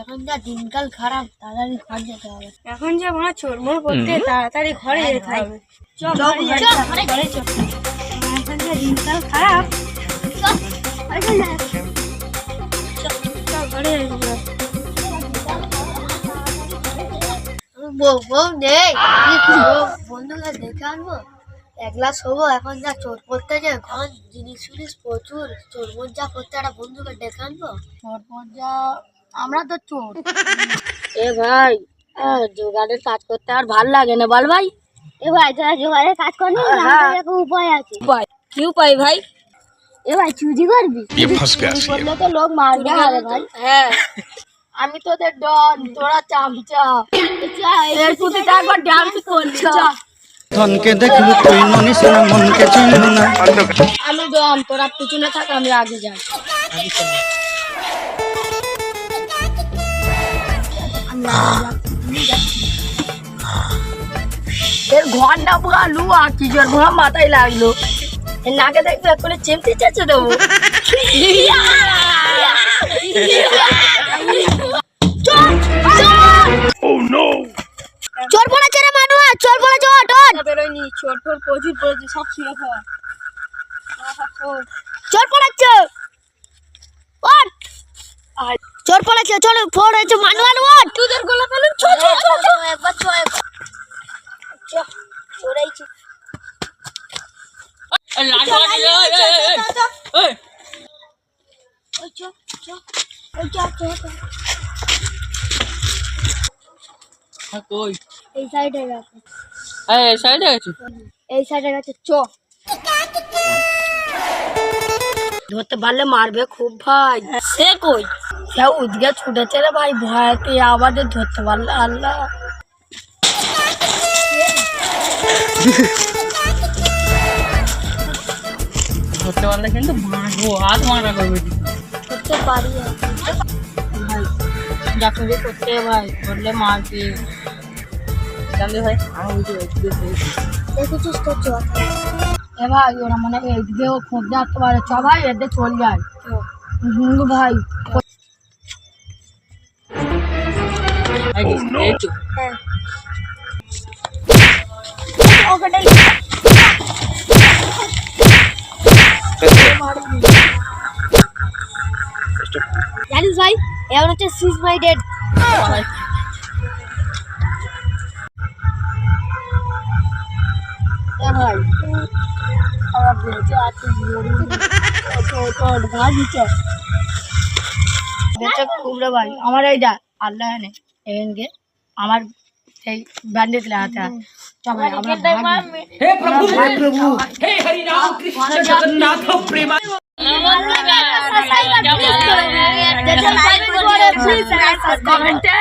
এখন যা দিনকাল খারাপ তাড়াতাড়ি ঘর যেতে হবে। এখন যে আমার চোরমোর করতে তাড়াতাড়ি ঘরে যেতে হবে। চল ঘরে চল, ঘরে ঘরে এখন যে দিনকাল খারাপ ঘরে বউ বউ নেই কি বন্ধুকে দেখে আনব? একলা শোবো এখন যা চোর করতে যায় এখন জিনিস ফিনিস প্রচুর। চোর যা করতে একটা বন্ধুকে ডেকে আনব? চোর যা আমরা তো চোর। এ ভাই জোগাড়ের কাজ করতে আর ভালো লাগে না বল ভাই। এ ভাই তোরা যোগাড়ের কাজ করনি একটা উপায় আছে। উপায়? কি উপায় ভাই? এ ভাই চুরি করবি? করলে তো লোক মারবে ভাই। হ্যাঁ। আমি তো তোদের ডন তোরা চামচা এর প্রতিটা একবার ডান্স করলি ধনকে দেখলু তুই মনিস না মনকে চিনলু না। আমি ডন তোরা পিছনে থাক আমি আগে যাই। এর ঘণ্টা পুরা লুয়া কি জোর ঘোড়া মাথায় লাগল। এর নাকে দেখবে চাচ্ছে দেবো। চোর মানুষ চোর বেরোয়নি ছোট ছোট প্রচুর পড়েছে সব খাওয়া। চোর ওট চোর পড়েছে চোর পড়েছে মানুষ ওট তোদের গোলা পেলেন ছো ছো ছো ছো। একবার চো চোরাইছি ওই চো চো ওই চো চো চো। কই এই সাইডে গেছে এই সাইডে গেছি এই সাইডে গেছে চো ধরতে পারলে মারবে খুব ভাই সে কই সে উদ্গে ছুটেছে রে ভাই ভয়তে আবার যে ধরতে পারলে আল্লাহ ধরতে পারলে কিন্তু মারবো হাত মারা করবে করতে পারি ভাই যা করে করতে ভাই ধরলে মারবে জানলে ভাই আমি বুঝতে পারছি দেখেছিস তো চো এ ভাই ওরা মনে হয় এইদিকেও খোঁজ আসতে পারে চ ভাই এদের চল যায়। হুম ভাই। এই তো জানিস ভাই এমন হচ্ছে সুইচ মাই ডেড ভাই। কুবড়ে বাড়ি আমার এইটা আল্লাহ এনে এখানকে আমার সেই ব্যান্ডেজ লাগাতে হে প্রভু হে প্রভু হে হরি রাম কৃষ্ণ জগন্নাথ প্রেমা কমেন্টে